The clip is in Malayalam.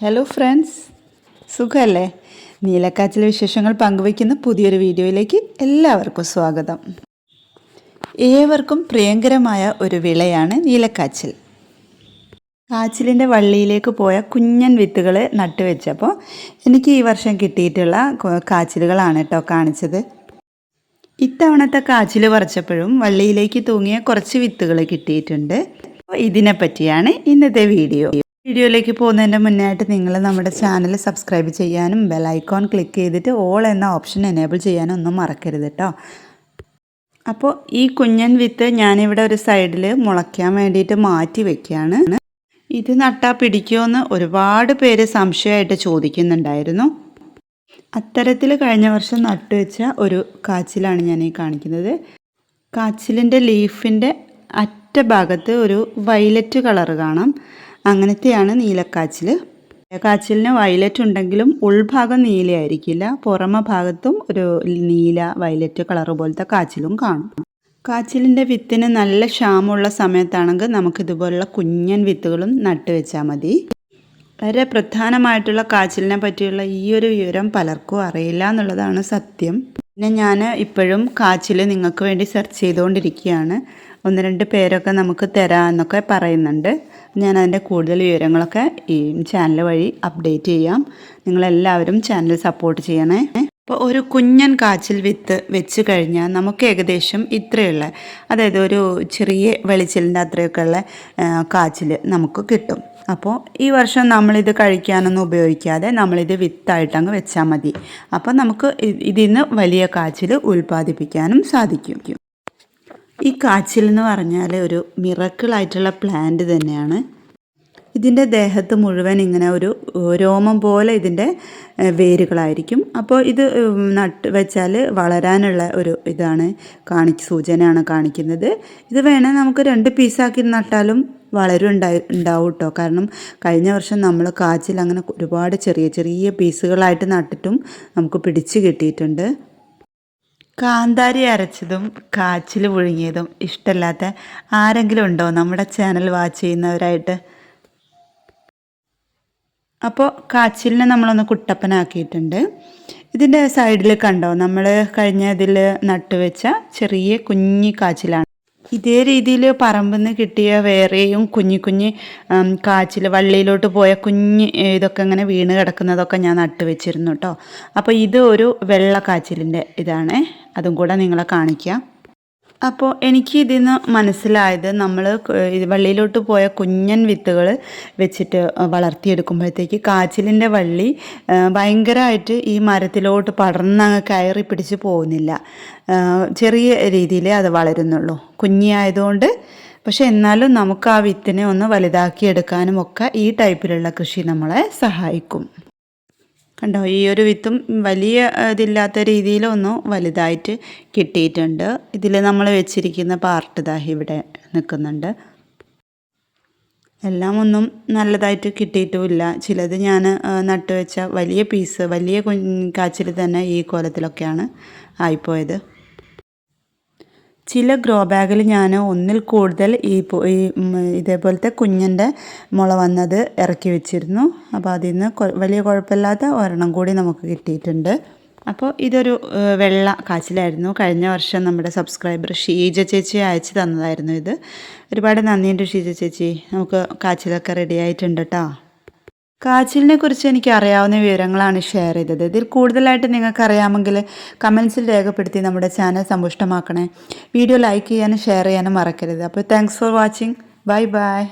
ഹലോ ഫ്രണ്ട്സ് സുഖമല്ലേ നീലക്കാച്ചിലെ വിശേഷങ്ങൾ പങ്കുവയ്ക്കുന്ന പുതിയൊരു വീഡിയോയിലേക്ക് എല്ലാവർക്കും സ്വാഗതം. ഏവർക്കും പ്രിയങ്കരമായ ഒരു വിളയാണ് നീലക്കാച്ചിൽ. കാച്ചിലിന്റെ വള്ളിയിലേക്ക് പോയ കുഞ്ഞൻ വിത്തുകൾ നട്ടുവെച്ചപ്പോൾ എനിക്ക് ഈ വർഷം കിട്ടിയിട്ടുള്ള കാച്ചിലുകളാണ് കേട്ടോ കാണിച്ചത്. ഇത്തവണത്തെ കാച്ചിൽ പറിച്ചപ്പോഴും വള്ളിയിലേക്ക് തൂങ്ങിയ കുറച്ച് വിത്തുകൾ കിട്ടിയിട്ടുണ്ട്. അപ്പോൾ ഇതിനെ പറ്റിയാണ് ഇന്നത്തെ വീഡിയോ. വീഡിയോയിലേക്ക് പോകുന്നതിന്റെ മുന്നായിട്ട് നിങ്ങൾ നമ്മുടെ ചാനൽ സബ്സ്ക്രൈബ് ചെയ്യാനും ബെലൈക്കോൺ ക്ലിക്ക് ചെയ്തിട്ട് ഓൾ എന്ന ഓപ്ഷൻ എനേബിൾ ചെയ്യാനും ഒന്നും മറക്കരുത് കേട്ടോ അപ്പോൾ ഈ കുഞ്ഞൻ വിത്ത് ഞാനിവിടെ ഒരു സൈഡിൽ മുളയ്ക്കാൻ വേണ്ടിയിട്ട് മാറ്റി വെക്കുകയാണ്. ഇത് നട്ടാ പിടിക്കുമെന്ന് ഒരുപാട് പേര് സംശയമായിട്ട് ചോദിക്കുന്നുണ്ടായിരുന്നു. അത്തരത്തിൽ കഴിഞ്ഞ വർഷം നട്ടുവെച്ച ഒരു കാച്ചിലാണ് ഞാൻ ഈ കാണിക്കുന്നത്. കാച്ചിലിന്റെ ലീഫിന്റെ അറ്റ ഭാഗത്ത് ഒരു വയലറ്റ് കളർ കാണാം. അങ്ങനത്തെയാണ് നീലക്കാച്ചിൽ കാച്ചിലിന് വയലറ്റ് ഉണ്ടെങ്കിലും ഉൾഭാഗം നീലയായിരിക്കില്ല. പുറമെ ഭാഗത്തും ഒരു നീല വയലറ്റ് കളർ പോലത്തെ കാച്ചിലും കാണും. കാച്ചിലിന്റെ വിത്തിന് നല്ല ക്ഷാമമുള്ള സമയത്താണെങ്കിൽ നമുക്ക് ഇതുപോലുള്ള കുഞ്ഞൻ വിത്തുകളും നട്ടുവെച്ചാൽ മതി. വളരെ പ്രധാനമായിട്ടുള്ള കാച്ചിലിനെ പറ്റിയുള്ള ഈ ഒരു വിവരം പലർക്കും അറിയില്ല എന്നുള്ളതാണ് സത്യം. പിന്നെ ഞാൻ ഇപ്പോഴും കാച്ചിൽ നിങ്ങൾക്ക് വേണ്ടി സെർച്ച് ചെയ്തുകൊണ്ടിരിക്കുകയാണ്. ഒന്ന് രണ്ട് പേരൊക്കെ നമുക്ക് തരാമെന്നൊക്കെ പറയുന്നുണ്ട്. ഞാൻ അതിന്റെ കൂടുതൽ വിവരങ്ങളൊക്കെ ഈ ചാനൽ വഴി അപ്ഡേറ്റ് ചെയ്യാം. നിങ്ങളെല്ലാവരും ചാനൽ സപ്പോർട്ട് ചെയ്യണേ. അപ്പോൾ ഒരു കുഞ്ഞൻ കാച്ചിൽ വിത്ത് വെച്ച് കഴിഞ്ഞാൽ നമുക്ക് ഏകദേശം ഇത്രയുള്ള അതായത് ഒരു ചെറിയ വെളിച്ചിലിന്റെ അത്രയൊക്കെ ഉള്ള കാച്ചിൽ നമുക്ക് കിട്ടും. അപ്പോൾ ഈ വർഷം നമ്മളിത് കഴിക്കാനൊന്നും ഉപയോഗിക്കാതെ നമ്മളിത് വിത്തായിട്ടങ്ങ് വെച്ചാൽ മതി. അപ്പോൾ നമുക്ക് ഇതിൽ നിന്ന് വലിയ കാച്ചിൽ ഉൽപ്പാദിപ്പിക്കാനും സാധിക്കും. ഈ കാച്ചിൽ എന്ന് പറഞ്ഞാൽ ഒരു മിറക്കിളായിട്ടുള്ള പ്ലാന്റ് തന്നെയാണ്. ഇതിന്റെ ദേഹത്ത് മുഴുവൻ ഇങ്ങനെ ഒരു രോമം പോലെ ഇതിന്റെ വേരുകളായിരിക്കും. അപ്പോൾ ഇത് നട്ട് വെച്ചാൽ വളരാനുള്ള ഒരു ഇതാണ് കാണി സൂചനയാണ് കാണിക്കുന്നത്. ഇത് വേണേൽ നമുക്ക് രണ്ട് പീസാക്കി നട്ടാലും വളരും ഉണ്ടായി ഉണ്ടാവും കേട്ടോ കാരണം കഴിഞ്ഞ വർഷം നമ്മൾ കാച്ചിൽ അങ്ങനെ ഒരുപാട് ചെറിയ ചെറിയ പീസുകളായിട്ട് നട്ടിട്ടും നമുക്ക് പിടിച്ച് കിട്ടിയിട്ടുണ്ട്. കാന്താരി അരച്ചതും കാച്ചിൽ പുഴുങ്ങിയതും ഇഷ്ടമല്ലാത്ത ആരെങ്കിലും ഉണ്ടോ നമ്മുടെ ചാനൽ വാച്ച് ചെയ്യുന്നവരായിട്ട്? അപ്പോൾ കാച്ചിലിനെ നമ്മളൊന്ന് കുട്ടപ്പനാക്കിയിട്ടുണ്ട്. ഇതിന്റെ സൈഡിൽ കണ്ടോ നമ്മൾ കഴിഞ്ഞ ഇതിൽ നട്ടുവെച്ച ചെറിയ കുഞ്ഞി കാച്ചിലാണ്. ഇതേ രീതിയിൽ പറമ്പിൽ നിന്ന് കിട്ടിയ വേറെയും കുഞ്ഞി കുഞ്ഞി കാച്ചിൽ വള്ളിയിലോട്ട് പോയ കുഞ്ഞ് ഇതൊക്കെ ഇങ്ങനെ വീണ് കിടക്കുന്നതൊക്കെ ഞാൻ നട്ടുവെച്ചിരുന്നു കേട്ടോ. അപ്പോൾ ഇത് ഒരു വെള്ള കാച്ചിലിന്റെ ഇതാണ്. അതും കൂടെ നിങ്ങളെ കാണിക്കാം. അപ്പോൾ എനിക്ക് ഇതിൽ നിന്ന് മനസ്സിലായത് നമ്മൾ വള്ളിയിലോട്ട് പോയ കുഞ്ഞൻ വിത്തുകൾ വെച്ചിട്ട് വളർത്തിയെടുക്കുമ്പോഴത്തേക്ക് കാച്ചിലിന്റെ വള്ളി ഭയങ്കരമായിട്ട് ഈ മരത്തിലോട്ട് പടർന്നങ്ങ് കയറി പിടിച്ച് പോകുന്നില്ല. ചെറിയ രീതിയിലേ അത് വളരുന്നുള്ളൂ. കുഞ്ഞിയായതുകൊണ്ട് പക്ഷെ എന്നാലും നമുക്ക് ആ വിത്തിനെ ഒന്ന് വലുതാക്കിയെടുക്കാനും ഒക്കെ ഈ ടൈപ്പിലുള്ള കൃഷി നമ്മളെ സഹായിക്കും. കണ്ടോ ഈ ഒരു വിത്തും വലിയ ഇതില്ലാത്ത രീതിയിലൊന്നും വലുതായിട്ട് കിട്ടിയിട്ടുണ്ട്. ഇതിൽ നമ്മൾ വെച്ചിരിക്കുന്ന പാർട്ട് ഇതാ ഇവിടെ നിൽക്കുന്നുണ്ട് എല്ലാം ഒന്നും നല്ലതായിട്ട് കിട്ടിയിട്ടുമില്ല. ചിലത് ഞാൻ നട്ടുവെച്ച വലിയ പീസ് വലിയ കാച്ചിൽ തന്നെ ഈ കോലത്തിലൊക്കെയാണ് ആയിപ്പോയത്. ചില ഗ്രോ ബാഗിൽ ഞാൻ ഒന്നിൽ കൂടുതൽ ഈ ഇതേപോലത്തെ കുഞ്ഞിന്റെ മുള വന്നത് ഇറക്കി വെച്ചിരുന്നു. അപ്പോൾ അതിൽ നിന്ന് വലിയ കുഴപ്പമില്ലാത്ത ഒരെണ്ണം കൂടി നമുക്ക് കിട്ടിയിട്ടുണ്ട്. അപ്പോൾ ഇതൊരു വെള്ള കാച്ചിലായിരുന്നു. കഴിഞ്ഞ വർഷം നമ്മുടെ സബ്സ്ക്രൈബർ ഷീജ ചേച്ചി അയച്ചു തന്നതായിരുന്നു ഇത്. ഒരുപാട് നന്ദിയുണ്ട് ഷീജ ചേച്ചി. നമുക്ക് കാച്ചിലൊക്കെ റെഡി ആയിട്ടുണ്ട് കേട്ടോ കാച്ചിലിനെ കുറിച്ച് എനിക്ക് അറിയാവുന്ന വിവരങ്ങളാണ് ഷെയർ ചെയ്തത്. ഇതിൽ കൂടുതലായിട്ട് നിങ്ങൾക്ക് അറിയാമെങ്കിൽ കമൻസിൽ രേഖപ്പെടുത്തി നമ്മുടെ ചാനൽ സമ്പുഷ്ടമാക്കണേ. വീഡിയോ ലൈക്ക് ചെയ്യാനും ഷെയർ ചെയ്യാനും മറക്കരുത്. അപ്പോൾ thanks for watching bye bye